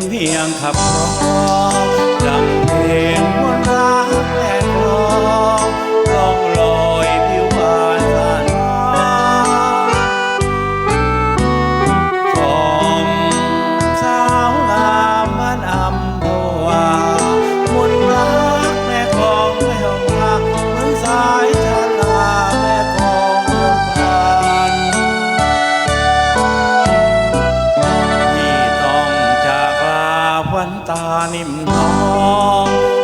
ำเนียงขับร้อง 樱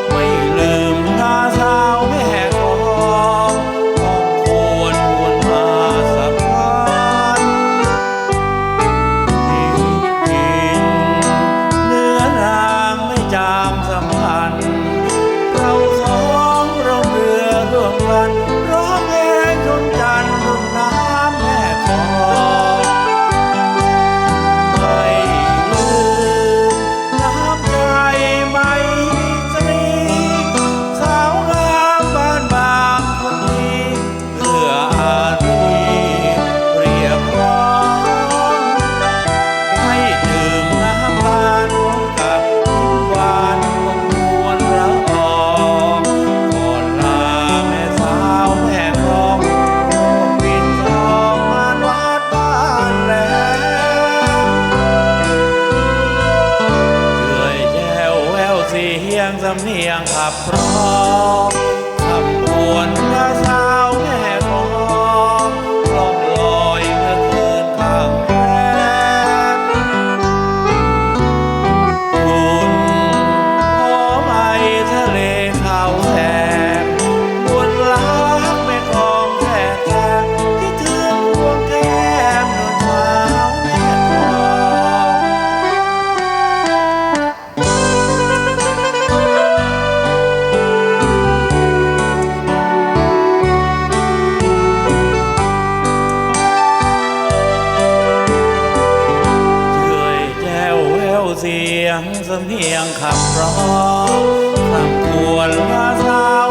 เสียงสำเนียงขับร้องขับวนพระสาวแม่ เสียงสำเนียงขับร้องคำควรลาเศร้า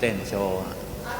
天正